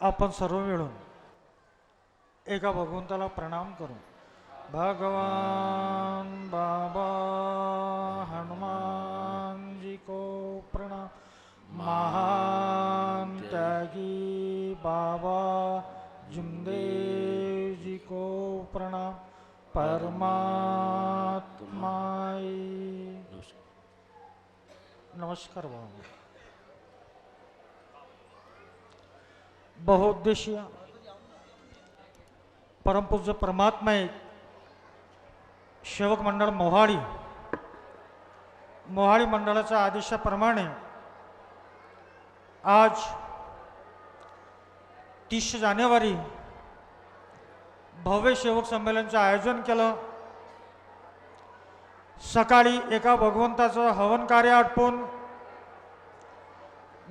आपण सर्व मिळून एका भगवंताला प्रणाम करू. भगवान बाबा हनुमान जी को प्रणाम. महान त्यागी बाबा जुमदेव जी को प्रणाम. परमात्माई. नमस्कार बाबा. बहुउद्देशीय परमपूज्य परमात्मा सेवक मंडळ मोहाळी. मोहाळी मंडळाच्या आदेशाप्रमाणे आज तीस जानेवारी भव्य सेवक संमेलनचं आयोजन केलं. सकाळी एका भगवंताचं हवन कार्य आटपून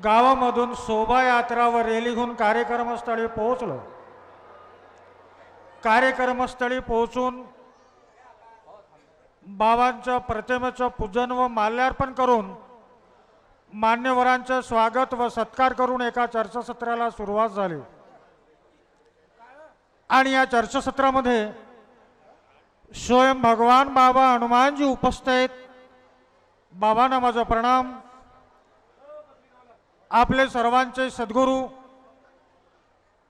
गावामधून शोभायात्रा व रॅली घेऊन कार्यक्रमस्थळी पोहोचलो. कार्यक्रमस्थळी पोहोचून बाबांच्या प्रतिमेचं पूजन व माल्यार्पण करून मान्यवरांचं स्वागत व सत्कार करून एका चर्चासत्राला सुरुवात झाली. आणि या चर्चासत्रामध्ये स्वयं भगवान बाबा हनुमानजी उपस्थित बाबांना माझा प्रणाम आपले सर्वांचे सद्गुरू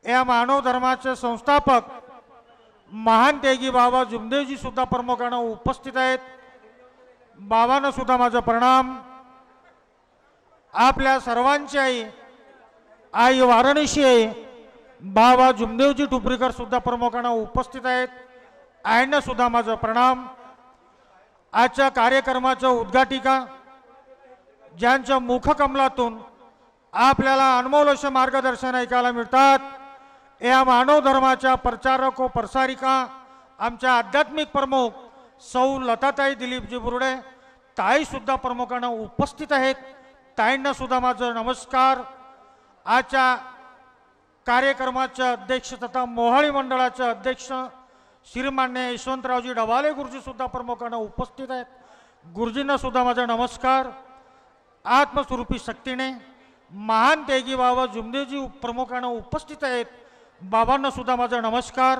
या मानव धर्माचे संस्थापक महान त्यागी बाबा जुमदेवजी सुद्धा प्रमुखानं उपस्थित आहेत. बाबांना सुद्धा माझा प्रणाम. आपल्या सर्वांची आई आई वाराणसी आहे. बाबा जुमदेवजी टुपरीकर सुद्धा प्रमुखानं उपस्थित आहेत. आईंना सुद्धा माझा प्रणाम. आजच्या कार्यक्रमाचं उद्घाटिका ज्यांच्या मुखकमलातून आपल्याला अनमोलश मार्गदर्शन ऐकायला मिळतात. या मानव धर्माच्या प्रचारक व प्रसारिका आमच्या आध्यात्मिक प्रमुख सौ लताताई दिलीपजी बुर्डे ताईसुद्धा प्रमुखांना उपस्थित आहेत. ताईंनासुद्धा माझं नमस्कार. आजच्या कार्यक्रमाचे अध्यक्ष तथा मोहाळी मंडळाचे अध्यक्ष श्रीमान्य यशवंतरावजी डवाले गुरुजीसुद्धा प्रमुखांना उपस्थित आहेत. गुरुजींनासुद्धा माझा नमस्कार. आत्मस्वरूपी शक्तीने महान तेगी बाबा जुमदेवजी प्रमुखानं उपस्थित आहेत. बाबांना सुद्धा माझा नमस्कार.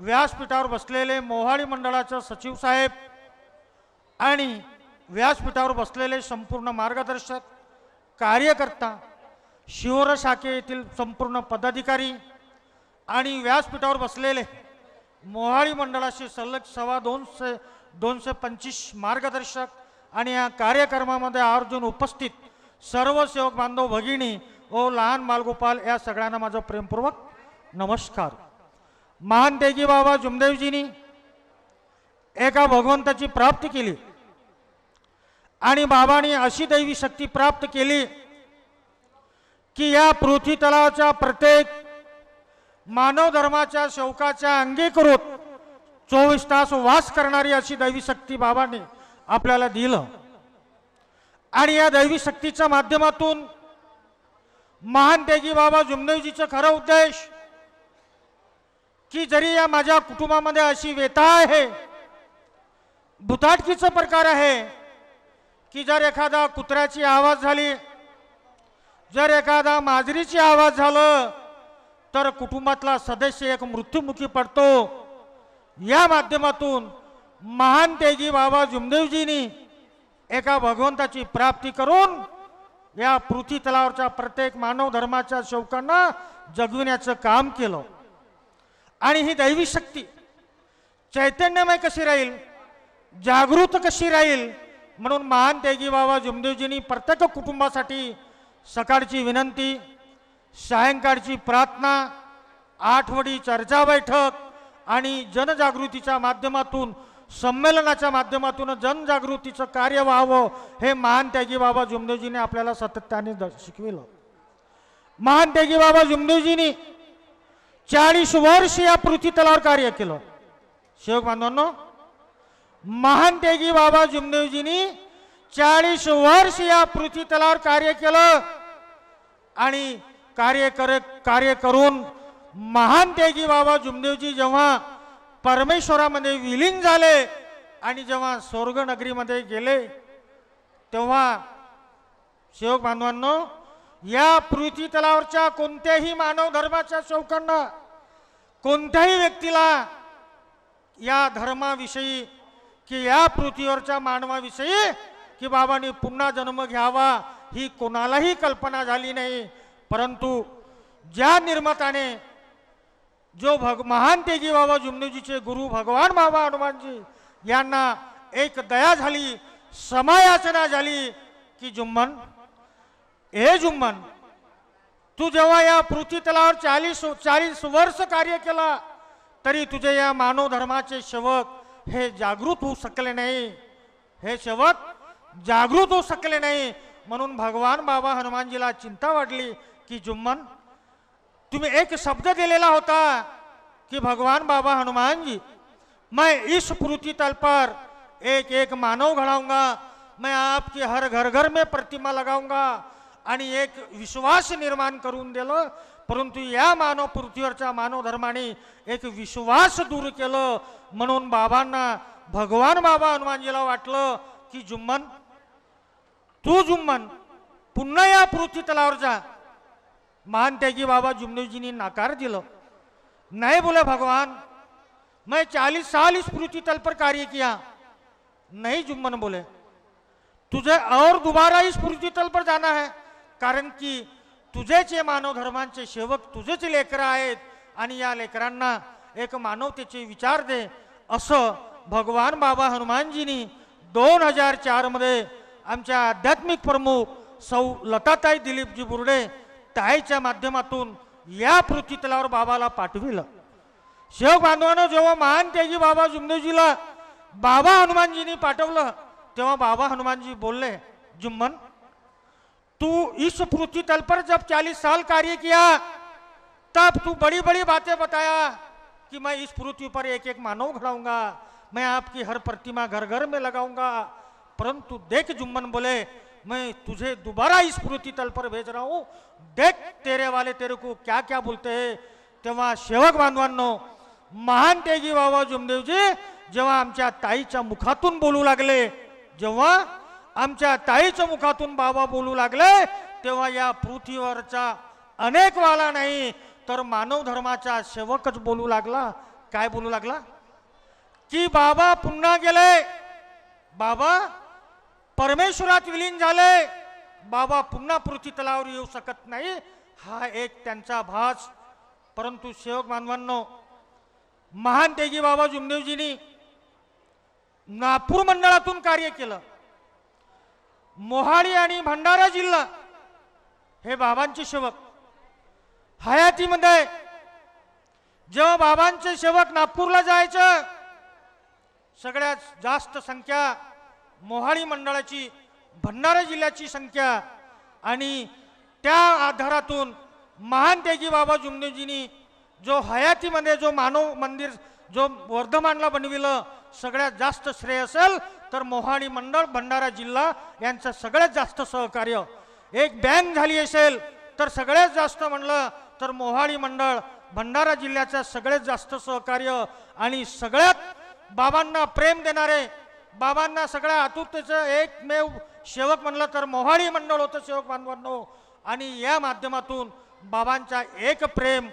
व्यासपीठावर बसलेले मोहाळी मंडळाचे सचिव साहेब आणि व्यासपीठावर बसलेले संपूर्ण मार्गदर्शक कार्यकर्ता शिवर शाखे येथील संपूर्ण पदाधिकारी आणि व्यासपीठावर बसलेले मोहाळी मंडळाशी सलग सव्वा दोनशे दोनशे पंचवीस मार्गदर्शक आणि या कार्यक्रमामध्ये आवर्जून उपस्थित सर्व सेवक बांधव भगिनी ओ लहान बालगोपाल या सगळ्यांना माझा प्रेमपूर्वक नमस्कार. महान तेजी बाबा जुमदेवजींनी एका भगवंताची प्राप्ती केली. आणि बाबांनी अशी दैवी शक्ती प्राप्त केली की या पृथ्वी तलावाच्या प्रत्येक मानव धर्माच्या शौकाच्या अंगीकृत चोवीस तास वास करणारी अशी दैवी शक्ती बाबांनी आपल्याला दिलं. आणि या दैवी शक्तीच्या माध्यमातून महान तेगी बाबा जुमदेवजीचं खरं उद्देश की जरी या माझ्या कुटुंबामध्ये अशी व्यथा आहे भुताटकीचा प्रकार आहे की जर एखादा कुत्र्याची आवाज झाली जर एखादा माजरीची आवाज झालं तर कुटुंबातला सदस्य एक मृत्युमुखी पडतो. या माध्यमातून महान तेगी बाबा जुमदेवजींनी एका भगवंताची प्राप्ती करून या पृथ्वी तलावरच्या प्रत्येक मानव धर्माच्या शौकांना जगविण्याचं काम केलं. आणि ही दैवी शक्ती चैतन्यमय कशी राहील? जागृत कशी राहील? म्हणून महान त्यागी बाबा जुमदेवजींनी प्रत्येक कुटुंबासाठी सकाळची विनंती सायंकाळची प्रार्थना आठवडी चर्चा बैठक आणि जनजागृतीच्या माध्यमातून संमेलनाच्या माध्यमातून जनजागृतीचं कार्य व्हावं हे महान त्यागी बाबा जुमदेवजीने आपल्याला सातत्याने शिकविलं. महान त्यागी बाबा जुमदेवजींनी चाळीस वर्ष या पृथ्वी तलावर कार्य केलं. शेवक बांधवांनो महान त्यागी बाबा जुमदेवजींनी चाळीस वर्ष या पृथ्वी तलावर कार्य केलं आणि कार्य कर कार्य करून महान त्यागी बाबा जुमदेवजी जेव्हा परमेश्वरामध्ये विलीन झाले आणि जेव्हा स्वर्गनगरीमध्ये गेले तेव्हा सेवक बांधवांनो या पृथ्वी तलावरच्या कोणत्याही मानव धर्माच्या सेवकांना कोणत्याही व्यक्तीला या धर्माविषयी की या पृथ्वीवरच्या मानवाविषयी की बाबांनी पुन्हा जन्म घ्यावा ही कोणालाही कल्पना झाली नाही. परंतु ज्या निर्माताने जो भग महान तेगी बाबा जुमनेजीचे गुरु भगवान बाबा हनुमानजी यांना एक दया झाली समायाचना झाली की जुम्मन हे जुम्मन तू जेव्हा या पृथ्वी तलावर चाळीस चाळीस वर्ष कार्य केला तरी तुझे या मानव धर्माचे सेवक हे जागृत होऊ शकले नाही. हे शेवक जागृत होऊ शकले नाही. म्हणून भगवान बाबा हनुमानजीला चिंता वाढली की जुम्मन तुम्ही एक शब्द दिलेला होता कि भगवान बाबा हनुमान जी मैं इस पृथ्वी तल पर एक एक मानव घड़ाऊंगा मैं आपके हर घर घर में प्रतिमा लगाऊंगा आणि एक विश्वास निर्माण करून दिलं परंतु या मानव पृथ्वीवरच्या मानव धर्माने एक विश्वास दूर केलं म्हणून बाबांना भगवान बाबा हनुमानजीला वाटलं की जुम्मन तू जुम्मन पुन्हा या पृथ्वी तलावर जा. महान त्यागी बाबा जुमनेजींनी नाकार दिलं. नाही बोले भगवान. मैं चालीस साल इस पृथ्वी तल पर कार्य किया. नहीं जुम्मन बोले. तुझे और दोबारा इस पृथ्वी तल पर जाना है. कारण की तुझेच हे मानव धर्मांचे सेवक तुझेच लेकरं आहेत आणि या लेकरांना एक मानवतेचे विचार दे. असं भगवान बाबा हनुमानजींनी दोन हजार चारमध्ये आमच्या आध्यात्मिक प्रमुख सौ लताताई दिलीपजी बुर्डे ताईच्या माध्यमातून या पृथ्वीतलावर बाबाला पाठविलं. शेव बांधवानं जेव्हा महान त्यागी बाबा जुमदेवजीला बाबा हनुमानजींनी पाठवलं तेव्हा बाबा हनुमानजी बोलले जुम्मन तू इस पृथ्वी तल पर जब चालीस साल कार्य किया तब तू बड़ी बड़ी बातें बताया कि मैं इस पृथ्वी पर एक एक मानव खड़ाऊंगा मैं आपकी हर प्रतिमा घर घर में लगाऊंगा। परंतु देख जुम्मन बोले मैं तुझे दोबारा स्मृति तल पर भेज रहा हूं। देख तेरे वाले तेरे को क्या क्या बोलते हैं। तेव्हा सेवक बांधवांनो महान तेगी बाबा जुमदेवजी जेव्हा आमच्या ताईच्या मुखातून बोलू लागले जेव्हा आमच्या ताईच्या मुखातून बाबा बोलू लागले तेव्हा या पृथ्वीवरचा अनेक वाला नाही तर मानव धर्माचा सेवकच बोलू लागला. काय बोलू लागला? की बाबा पुन्हा गेले? बाबा परमेश्वरात विलीन झाले. बाबा पुन्हा पृथ्वी तलावर येऊ शकत नाही. हा एक त्यांचा भास. परंतु सेवक मानवांनो महान तेगी बाबा जुमदेवजींनी नागपूर मंडळातून कार्य केलं. मोहाडी आणि भंडारा जिल्हा हे बाबांचे सेवक हयातीमध्ये जेव्हा बाबांचे सेवक नागपूरला जायचं सगळ्यात जास्त संख्या मोहाडी मंडळाची भंडारा जिल्ह्याची संख्या आणि त्या आधारातून महान तेगी बाबा जुमदेवजींनी जो हयातीमध्ये जो मानव मंदिर जो वर्धमानला बनविलं सगळ्यात जास्त श्रेय असेल तर मोहाडी मंडळ भंडारा जिल्हा यांचं सगळ्यात जास्त सहकार्य. एक बँक झाली असेल तर सगळ्यात जास्त म्हणलं तर मोहाडी मंडळ भंडारा जिल्ह्याचं सगळ्यात जास्त सहकार्य आणि सगळ्यात बाबांना प्रेम देणारे बाबांना सगळ्या आतुरतेचं एकमेव सेवक म्हणलं तर मोहाळी मंडळ होतं सेवक बांधवांनो. आणि या माध्यमातून बाबांचा एक प्रेम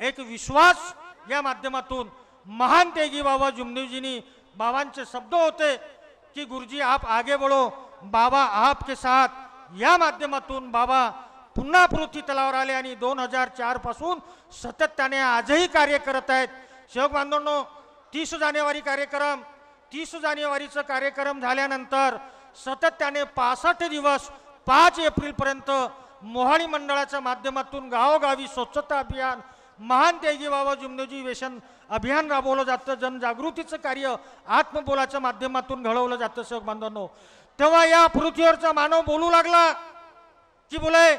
एक विश्वास या माध्यमातून महान तेगी बाबा जुमदेवजींनी बाबांचे शब्द होते की गुरुजी आप आगे बढ़ो बाबा आपके साथ. या माध्यमातून बाबा पुन्हा पृथ्वी तलावर आले आणि दोन हजार चारपासून सतत सातत्याने आजही कार्य करत आहेत. सेवक बांधवांनो तीस जानेवारी कार्यक्रम तीस जानेवारीचं कार्यक्रम झाल्यानंतर सातत्याने पासष्ट दिवस पाच एप्रिलपर्यंत मोहाळी मंडळाच्या माध्यमातून गावोगावी स्वच्छता अभियान महान त्यागी बाबा जुमदेवजी वेशन अभियान राबवलं जातं. जनजागृतीचं कार्य आत्मबोलाच्या माध्यमातून घडवलं जातं सेवक बांधवांनो. तेव्हा या पृथ्वीवरचा मानव बोलू लागला की बोले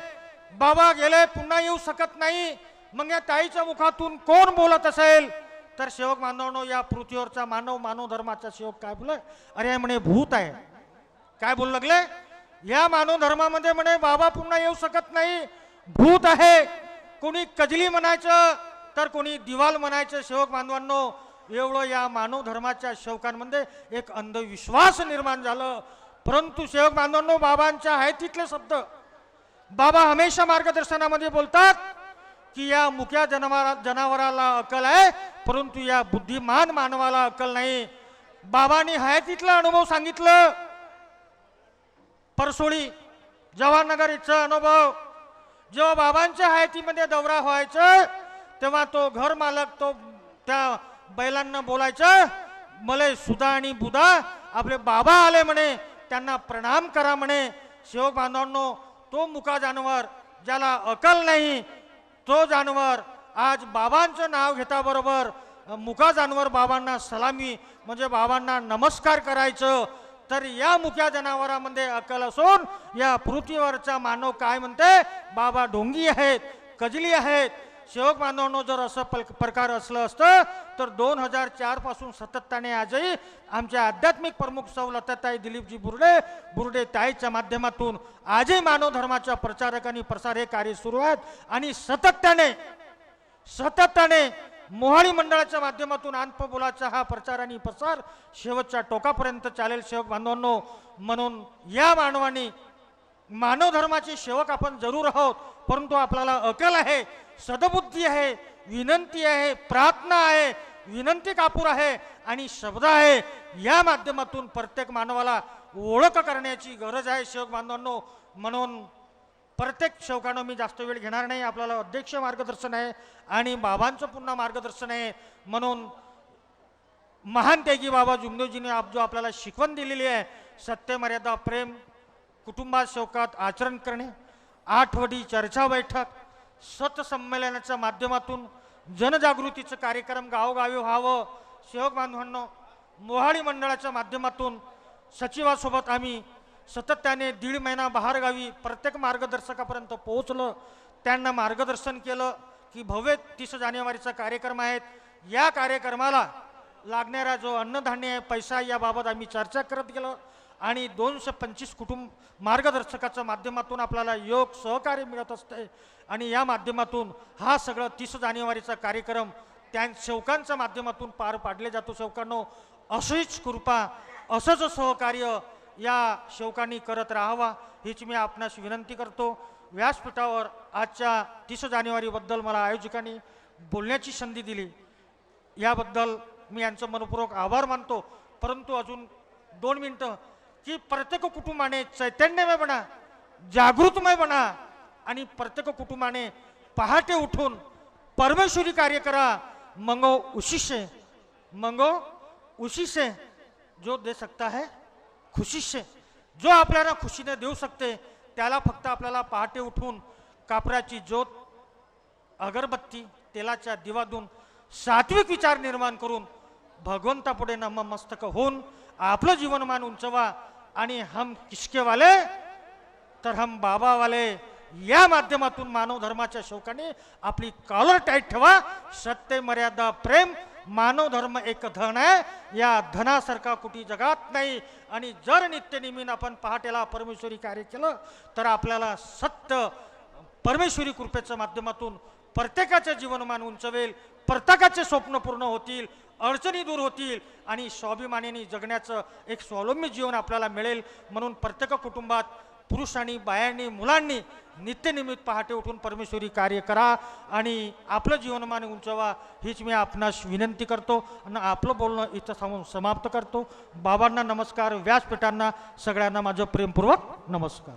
बाबा गेले पुन्हा येऊ शकत नाही. मग या ताईच्या मुखातून कोण बोलत असेल? तर सेवक बांधवांनो या पृथ्वीवरचा मानव मानव धर्माचा सेवक काय बोले अरे म्हणे भूत आहे. काय बोलू लागले? या मानव धर्मामध्ये म्हणे बाबा पुन्हा येऊ शकत नाही. भूत आहे. कोणी कजली म्हणायचं तर कोणी दिवाल म्हणायचं. सेवक बांधवांनो एवढं या मानव धर्माच्या सेवकांमध्ये एक अंधविश्वास निर्माण झालं. परंतु सेवक बांधवांनो बाबांच्या आहे तिथले शब्द. बाबा हमेशा मार्गदर्शनामध्ये बोलतात की या मुक्या जनावरा जनावराला अकल आहे. परंतु या बुद्धिमान मानवाला अक्कल नाही. बाबांनी हयातीतला अनुभव सांगितलं. परसोळी जवाहरनगर इथचा अनुभव. जेव्हा बाबांच्या हयातीमध्ये दौरा व्हायचं तेव्हा तो घर मालक तो त्या बैलांना बोलायचं मले सुधा आणि बुधा आपले बाबा आले म्हणे त्यांना प्रणाम करा म्हणे. शिवक बांधवांनो तो मुका जानवर ज्याला अकल नाही तो जानवर आज बाबांचं नाव घेताबरोबर मुका जानवर बाबांना सलामी म्हणजे बाबांना नमस्कार करायचं. तर या मुक्या जनावरांमध्ये अक्कल असून या पृथ्वीवरचा मानव काय म्हणते? बाबा ढोंगी आहेत कजली आहेत. सेवक बांधवांनो जर असं पल प्रकार असलं असतं तर दोन हजार चारपासून सातत्याने आजही आमच्या आध्यात्मिक प्रमुख सवलताई दिलीपजी बुर्डे बुर्डे ताईच्या माध्यमातून आजही मानव धर्माच्या प्रचारक आणि प्रसार हे कार्य सुरू आहेत. आणि सातत्याने सातत्याने मोहाळी मंडळाच्या माध्यमातून अनपबोलाचा हा प्रचार आणि प्रसार शेवटच्या टोकापर्यंत चालेल. सेवक बांधवांनो म्हणून या मानवानी मानव धर्माचे सेवक आपण जरूर आहोत परंतु आपल्याला अकल आहे सदबुद्धी आहे विनंती आहे प्रार्थना आहे विनंती कापूर आहे आणि शब्द आहे. या माध्यमातून प्रत्येक मानवाला ओळख करण्याची गरज आहे. सेवक बांधवांनो म्हणून प्रत्येक शौकानं मी जास्त वेळ घेणार नाही. आपल्याला अध्यक्ष मार्गदर्शन आहे आणि बाबांचं पुन्हा मार्गदर्शन आहे. म्हणून महान त्यागी बाबा जुमदेवजीने आप जो आपल्याला शिकवण दिलेली आहे सत्यमर्यादा प्रेम कुटुंबात शौकात आचरण करणे आठवडी चर्चा बैठक सतसंमेलनाच्या माध्यमातून जनजागृतीचं कार्यक्रम गावोगावी व्हावं. सेवक बांधवांनो मोहाळी मंडळाच्या माध्यमातून सचिवासोबत आम्ही सातत्याने दीड महिना बाहेरगावी प्रत्येक मार्गदर्शकापर्यंत पोहोचलं. त्यांना मार्गदर्शन केलं की भव्य तीस जानेवारीचा कार्यक्रम आहेत या कार्यक्रमाला लागणारा जो अन्नधान्य आहे पैसा याबाबत आम्ही चर्चा करत गेलो आणि दोनशे पंचवीस कुटुंब मार्गदर्शकाच्या माध्यमातून आपल्याला योग सहकार्य मिळत असते. आणि या माध्यमातून हा सगळं तीस जानेवारीचा कार्यक्रम त्या सेवकांच्या माध्यमातून पार पाडले जातो. सेवकांनो अशीच कृपा असंच सहकार्य या सेवकांनी करत राहावा हीच मी आपणास विनंती करतो. व्यासपीठावर आजच्या तीस जानेवारीबद्दल मला आयोजकांनी बोलण्याची संधी दिली. याबद्दल मी यांचं मनपूर्वक आभार मानतो. परंतु अजून दोन मिनटं. की प्रत्येक कुटुंबाने चैतन्यमय बना जागृतमय बना आणि प्रत्येक कुटुंबाने पहाटे उठून परमेश्वरी कार्य करा. मंगो उशिषे मंगो उशिषे. जो दे सकता है खुशीश जो आपल्याला खुशीने देऊ शकते त्याला फक्त आपल्याला पहाटे उठून कापराची ज्योत अगरबत्ती तेलाच्या दिवादून सात्विक विचार निर्माण करून भगवंतापुढे नममस्तक होऊन आपलं जीवनमान उंचवा आणि हम किशकेवाले तर हम बाबावाले या माध्यमातून मानव धर्माच्या शोकाने आपली कॉलर टाईट ठेवा. सत्य मर्यादा प्रेम मानव धर्म एक धन आहे. या धनासारखा कुठे जगात नाही. आणि जर नित्यनिमीन आपण पहाटेला परमेश्वरी कार्य केलं तर आपल्याला सत्य परमेश्वरी कृपेच्या माध्यमातून प्रत्येकाचे जीवनमान उंचवेल. प्रत्येकाचे स्वप्न पूर्ण होतील अडचणी दूर होतील आणि स्वाभिमानाने जगण्याचं एक स्वावलंबी जीवन आपल्याला मिळेल. म्हणून प्रत्येक कुटुंबात पुरुषांनी बायांनी मुलांनी नित्यनिमित्त पहाटे उठून परमेश्वरी कार्य करा आणि आपलं जीवनमान उंचवा हीच मी आपणास विनंती करतो आणि आपलं बोलणं इथं सांगून समाप्त करतो. बाबांना नमस्कार व्यासपीठांना सगळ्यांना माझं प्रेमपूर्वक नमस्कार.